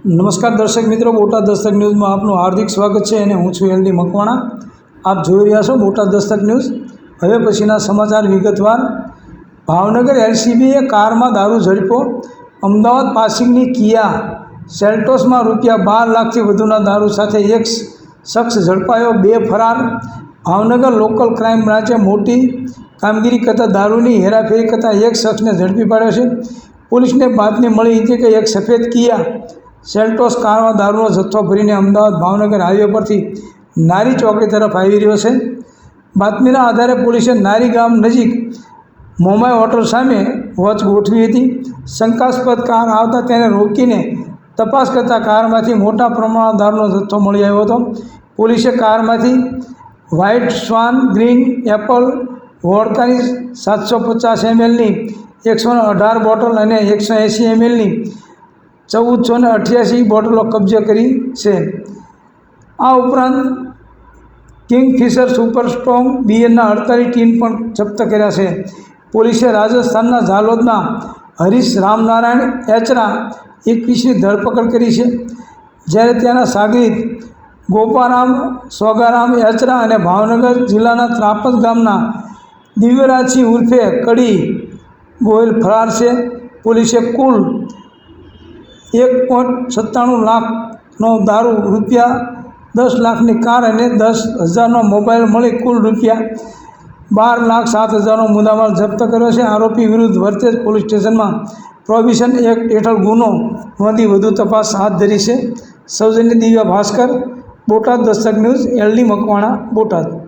નમસ્કાર દર્શક મિત્રો બોટાદ દસ્તક ન્યૂઝમાં આપનું હાર્દિક સ્વાગત છે અને હું છું એલડી મકવાણા. આપ જોઈ રહ્યા છો બોટાદ દસ્તક ન્યૂઝ. હવે પછીના સમાચાર વિગતવાર. ભાવનગર એલસીબીએ કારમાં દારૂ ઝડપ્યો અમદાવાદ પાસિંગની કિયા. સેલ્ટોસમાં રૂપિયા બાર લાખથી વધુના દારૂ સાથે એક શખ્સ ઝડપાયો, બે ફરાર. ભાવનગર લોકલ ક્રાઇમ બ્રાન્ચે મોટી કામગીરી કરતાં દારૂની હેરાફેરી કરતાં એક શખ્સને ઝડપી પાડ્યો છે. પોલીસને બાતમી મળી હતી કે એક સફેદ કિયા સેલ્ટોસ કારમાં દારૂનો જથ્થો ભરીને અમદાવાદ ભાવનગર હાઈવે પરથી નારી ચોકડી તરફ આવી રહ્યો છે. બાતમીના આધારે પોલીસે નારી ગામ નજીક મોમાઈ હોટલ સામે વોચ ગોઠવી હતી. શંકાસ્પદ કાર આવતા તેને રોકીને તપાસ કરતાં કારમાંથી મોટા પ્રમાણમાં દારૂનો જથ્થો મળી આવ્યો હતો. પોલીસે કારમાંથી વ્હાઇટ સ્વાન, ગ્રીન, એપલ, વોડકાની સાતસો પચાસ એમએલની, એકસો અઢાર બોટલ અને એકસો એંસી એમએલની ચૌદસો ને અઠ્યાસી બોટલો કબજે કરી છે. આ ઉપરાંત કિંગફિશર સુપર સ્ટ્રોંગ બીએનના અડતાલીસ ટીન પણ જપ્ત કર્યા છે. પોલીસે રાજસ્થાનના ઝાલોદના હરીશ રામનારાયણ એચરા એકવીસની ધરપકડ કરી છે. જ્યારે ત્યાંના સાગરીત ગોપારામ, સોગારામ એચરા અને ભાવનગર જિલ્લાના ત્રાપદ ગામના દિવ્યરાજસિંહ ઉર્ફે કડી ગોયલ ફરાર છે. પોલીસે કુલ એક પોઈન્ટ સત્તાણું લાખનો દારૂ રૂપિયા, દસ લાખની કાર અને દસ હજારનો મોબાઈલ મળી કુલ રૂપિયા બાર લાખ સાત હજારનો મુદ્દામાલ જપ્ત કર્યો છે. આરોપી વિરુદ્ધ વર્તેજ પોલીસ સ્ટેશનમાં પ્રોહિબિશન એક્ટ હેઠળ ગુનો નોંધી વધુ તપાસ હાથ ધરી છે. સૌજન્ય Divya Bhaskar, Botad Dastak news, L D Makwana, Botad.